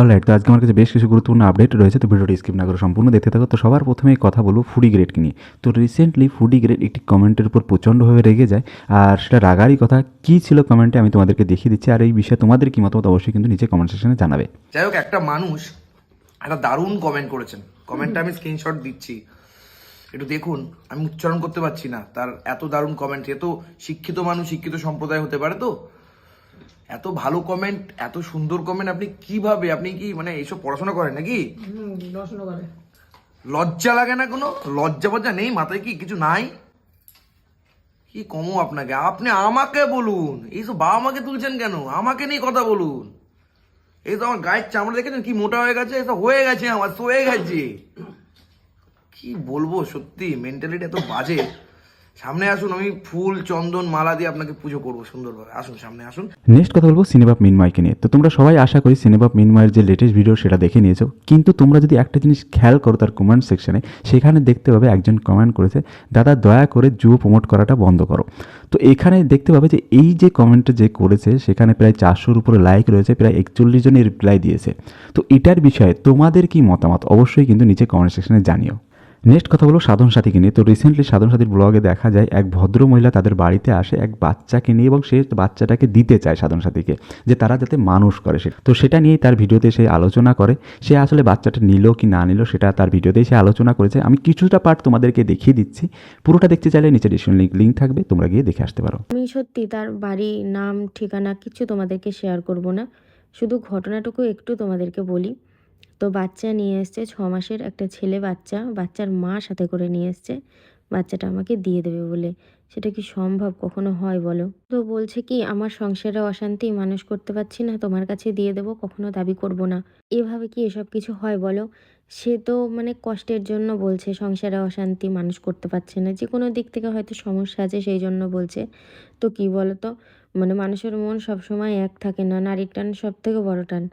Alright তো আজকে আমার কাছে বেশ কিছু গুরুত্বপূর্ণ আপডেট রয়েছে, তো ভিডিওটি স্কিপ না করে সম্পূর্ণ দেখতে থাকো। তো সবার প্রথমেই কথা বলব ফুডি গ্রেডকে নিয়ে। তো রিসেন্টলি ফুডি গ্রেড একটি কমেন্টের উপর প্রচণ্ডভাবে রেগে যায়, আর সেটা রাগারই কথা, কী ছিল কমেন্টে আমি তোমাদেরকে দেখিয়ে দিচ্ছি, আর এই বিষয়ে তোমাদের কি মতামত অবশ্যই কিন্তু নিচে কমেন্ট সেকশনে জানাবে। যাই হোক, একটা মানুষ একটা দারুণ কমেন্ট করেছেন। কমেন্টটা আমি স্ক্রিনশট দিচ্ছি। একটু দেখুন, আমি উচ্চারণ করতে পারছি না, তার এত দারুণ কমেন্ট এত শিক্ষিত মানুষ, শিক্ষিত সম্প্রদায় হতে পারে তো? এত ভালো কমেন্ট এত সুন্দর কমেন্ট আপনি কীভাবে আপনি কি মানে এইসব পড়াশোনা করেন নাকি? লজ্জা লাগে না কোনো? লজ্জা ফজ্জা নেই? মাথায় কি কিছু নাই? কি কমো আপনাকে? আপনি আমাকে বলুন। এইসব বাবা মাকে তুলছেন কেন? আমাকে নিয়ে কথা বলুন। এই তো আমার গায়ের চামড়া দেখেছেন? কি মোটা হয়ে গেছে? এসব হয়ে গেছে আমার হয়ে গেছে। কি বলব সত্যি? মেন্টালিটি এত বাজে। সামনে আসুন, আমি ফুল, চন্দন, মালা দিয়ে আপনাকে পুজো করব সুন্দরভাবে। আসুন, সামনে আসুন। নেক্সট কথা বলব সিনেবাপ মিনময়কে নিয়ে। তো তোমরা সবাই আশা করি সিনেবাপ মিনময়ের যে লেটেস্ট ভিডিও সেটা দেখে নিয়েছো। কিন্তু তোমরা যদি একটা জিনিস খেয়াল করো তার কমেন্ট সেকশনে সেখানে দেখতে পাবে একজন কমেন্ট করেছে, দাদা, দয়া করে জুয়ো প্রমোট করাটা বন্ধ করো। তো এখানে দেখতে পাবে যে এই যে কমেন্টটা যে করেছে, সেখানে প্রায় চারশোর উপরে লাইক রয়েছে, প্রায় একচল্লিশ জনের রিপ্লাই দিয়েছে। তো এটার বিষয়ে তোমাদের কি মতামত? অবশ্যই কিন্তু নিচে কমেন্ট সেকশনে জানিও। নেক্সট কথা বলো সাধন সাথীকে নিয়ে। তো রিসেন্টলি সাধন সাথীর ব্লগে দেখা যায়, এক ভদ্র মহিলা তাদের বাড়িতে আসে এক বাচ্চাকে নিয়ে এবং সে বাচ্চাটাকে দিতে চায় সাধন সাথীকে, যে তারা যাতে মানুষ করে সে। তো সেটা নিয়েই তার ভিডিওতে সে আলোচনা করে। সে আসলে বাচ্চাটা নিল কি না নিল সেটা তার ভিডিওতেই সে আলোচনা করেছে। আমি কিছুটা পার্ট তোমাদেরকে দেখিয়ে দিচ্ছি। পুরোটা দেখতে চাইলে নিচে ডিসক্রিপশন লিঙ্ক লিঙ্ক থাকবে, তোমরা গিয়ে দেখে আসতে পারো। আমি সত্যি তার বাড়ি, নাম, ঠিকানা কিছু তোমাদেরকে শেয়ার করব না। শুধু ঘটনাটুকু একটু তোমাদেরকে বলি। তো বাচ্চা নিয়ে এসছে, ছ মাসের একটা ছেলে বাচ্চা, বাচ্চার মা সাথে করে নিয়ে এসছে। বাচ্চাটা আমাকে দিয়ে দেবে বলে। সেটা কি সম্ভব? কখনো হয় বলো? তো বলছে কি, আমার সংসারে অশান্তি, মানুষ করতে পারছি না, তোমার কাছে দিয়ে দেবো, কখনো দাবি করব না। এভাবে কি এসব কিছু হয় বলো? সে তো মানে কষ্টের জন্য বলছে, সংসারে অশান্তি, মানুষ করতে পারছে না। যে কোনো দিক থেকে হয়তো সমস্যা আছে, সেই জন্য বলছে। তো কি বলো তো মানে মানুষের মন সবসময় এক থাকে না, নারীর টান সব থেকে বড় টান।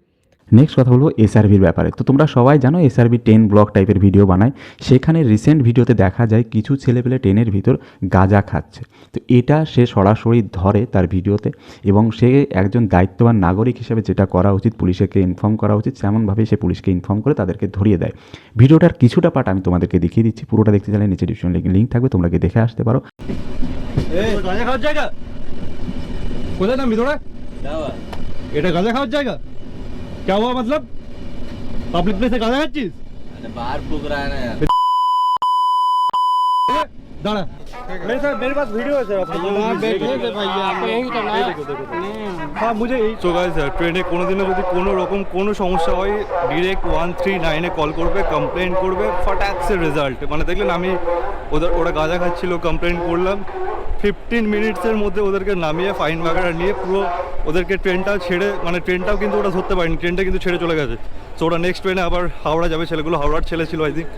নেক্সট কথা বলব এসআরবির ব্যাপারে। তো তোমরা সবাই জানো এসআরবি টেন ব্লক টাইপের ভিডিও বানায়। সেখানে রিসেন্ট ভিডিওতে দেখা যায় কিছু ছেলেপেলে টেনের ভিতর গাঁজা খাচ্ছে। তো এটা সে সরাসরি ধরে তার ভিডিওতে এবং সে একজন দায়িত্ববান নাগরিক হিসেবে যেটা করা উচিত পুলিশকে ইনফর্ম করা উচিত তেমনভাবেই সে পুলিশকে ইনফর্ম করে তাদেরকে ধরিয়ে দেয়। ভিডিওটার কিছুটা পার্ট আমি তোমাদেরকে দেখিয়ে দিচ্ছি। পুরোটা দেখতে চাইলে নিচে ডিসক্রিপশন লিঙ্ক থাকবে তোমরা গিয়ে দেখে আসতে পারো। গাঁজা খাওয়ার জায়গা? কোথায় নামবি তোরা? এটা গাঁজা খাওয়ার জায়গা? क्या हुआ मतलब? पब्लिक प्लेस से कहा चीज़? बाहर फूक रहा है ना यार। দাঁড়া। ট্রেনে কোনোদিনও যদি কোনো রকম কোনো সমস্যা হয় ডিরেক্ট ওয়ান থ্রি নাইনে কল করবে কমপ্লেন করবে ফটাক্সের রেজাল্ট মানে দেখলেন আমি ওদের ওরা গাঁজা খাচ্ছিল কমপ্লেন করলাম ফিফটিন মিনিটসের মধ্যে ওদেরকে নামিয়ে ফাইন বাগেরা নিয়ে পুরো ওদেরকে ট্রেনটা ছেড়ে মানে ট্রেনটাও কিন্তু ওরা ধরতে পারেনি ট্রেনটা কিন্তু ছেড়ে চলে গেছে তো ওরা নেক্সট ট্রেনে আবার হাওড়া যাবে ছেলেগুলো হাওড়ার ছেলে ছিল I think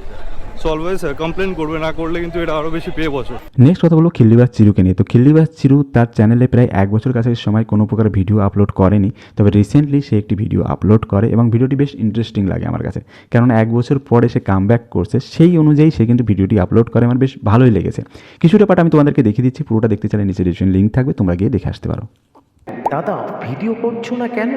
so always complain করবে, না করলে কিন্তু এটা আরও বেশি পেয়ে বসে। নেক্সট কথা বলব খিল্লিবাস চিরুকে নিয়ে। তো খিল্লিবাস চিরু তার চ্যানেলে প্রায় এক বছর কাছাকাছি সময় কোনো প্রকার ভিডিও আপলোড করেনি। তবে রিসেন্টলি সে একটি ভিডিও আপলোড করে এবং ভিডিওটি বেশ ইন্টারেস্টিং লাগে আমার কাছে। কেননা এক বছর পরে সে কাম করছে, সেই অনুযায়ী সে কিন্তু ভিডিওটি আপলোড করে, আমার বেশ ভালোই লেগেছে। কিছুটা পার্ট আমি তোমাদেরকে দেখিয়ে দিচ্ছি, পুরোটা দেখতে চাইলে নিচে ডিসক্রিপশন লিঙ্ক থাকবে, তোমরা গিয়ে দেখে আসতে পারো। দাদা ভিডিও করছ না কেন?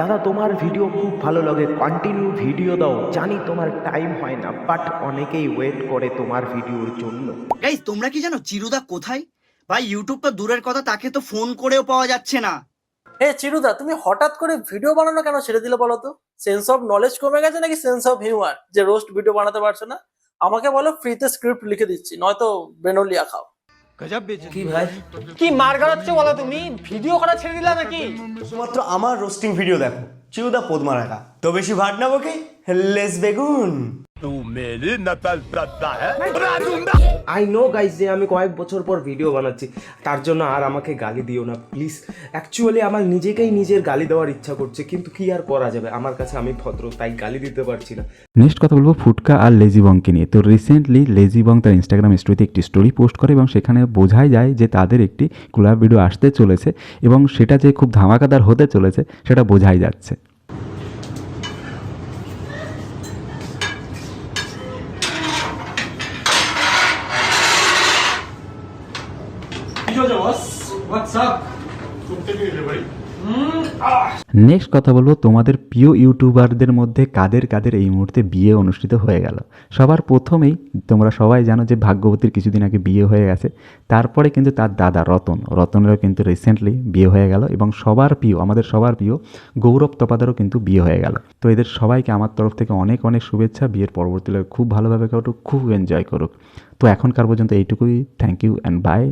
দাদা তোমার ভিডিও খুব ভালো লাগে। কন্টিনিউ ভিডিও দাও। জানি তোমার টাইম হয় না বাট অনেকেই ওয়েট করে তোমার ভিডিওর জন্য। গাইজ তোমরা কি জানো চিরুদা কোথায়? ভাই ইউটিউব তো দূরের কথা তাকে তো ফোন করেও পাওয়া যাচ্ছে না। এ চিরুদা তুমি হঠাৎ করে ভিডিও বানানো কেন ছেড়ে দিলে বলো তো? সেন্স অফ নলেজ কমে গেছে নাকি সেন্স অফ হিউমার যে রোস্ট ভিডিও বানাতে পারছ না? আমাকে বলো ফ্রিতে স্ক্রিপ্ট লিখে দিচ্ছি নয়তো বেনলিয়া খাও। কি ভাই? কি মার গাড়াচ্ছে বলো তুমি? ভিডিও করা ছেড়ে দিলা নাকি? শুধুমাত্র আমার রোস্টিং ভিডিও দেখো। চিউদা পদ্মা রাখা তো বেশি ভাট না বকে? লেস বেগুন। আই নো গাইজ যে আমি কয়েক বছর পর ভিডিও বানাচ্ছি। তার জন্য আর আমাকে গালি দিও না প্লিজ অ্যাকচুয়ালি আমার নিজেকেই নিজের গালি দেওয়ার ইচ্ছা করছে, কিন্তু কি আর করা যাবে? আমার কাছে আমি ভদ্র, তাই গালি দিতে পারছি না। নেক্সট কথা বলব ফুটকা আর লেজি বংকে নিয়ে। তো রিসেন্টলি লেজি বং তার ইনস্টাগ্রাম স্টোরিতে একটি স্টোরি পোস্ট করে এবং সেখানে বোঝাই যায় যে তাদের একটি কোলাব ভিডিও আসতে চলেছে এবং সেটা যে খুব ধামাকাদার হতে চলেছে, সেটা বোঝাই যাচ্ছে। নেক্সট কথা বলব, তোমাদের প্রিয় ইউটিউবারদের মধ্যে কাদের কাদের এই মুহূর্তে বিয়ে অনুষ্ঠিত হয়ে গেল? সবার প্রথমেই তোমরা সবাই জানো যে ভাগ্যবতীর কিছুদিন আগে বিয়ে হয়ে গেছে। তারপরে কিন্তু তার দাদা রতন, রতনেরও কিন্তু রিসেন্টলি বিয়ে হয়ে গেল এবং সবার প্রিয়, আমাদের সবার প্রিয় গৌরব তপাদারও কিন্তু বিয়ে হয়ে গেল। তো এদের সবাইকে আমার তরফ থেকে অনেক অনেক শুভেচ্ছা, বিয়ের পরবর্তীতে খুব ভালোভাবে কাটুক, খুব এনজয় করুক। তো এখনকার পর্যন্ত এইটুকুই থ্যাংক ইউ অ্যান্ড বাই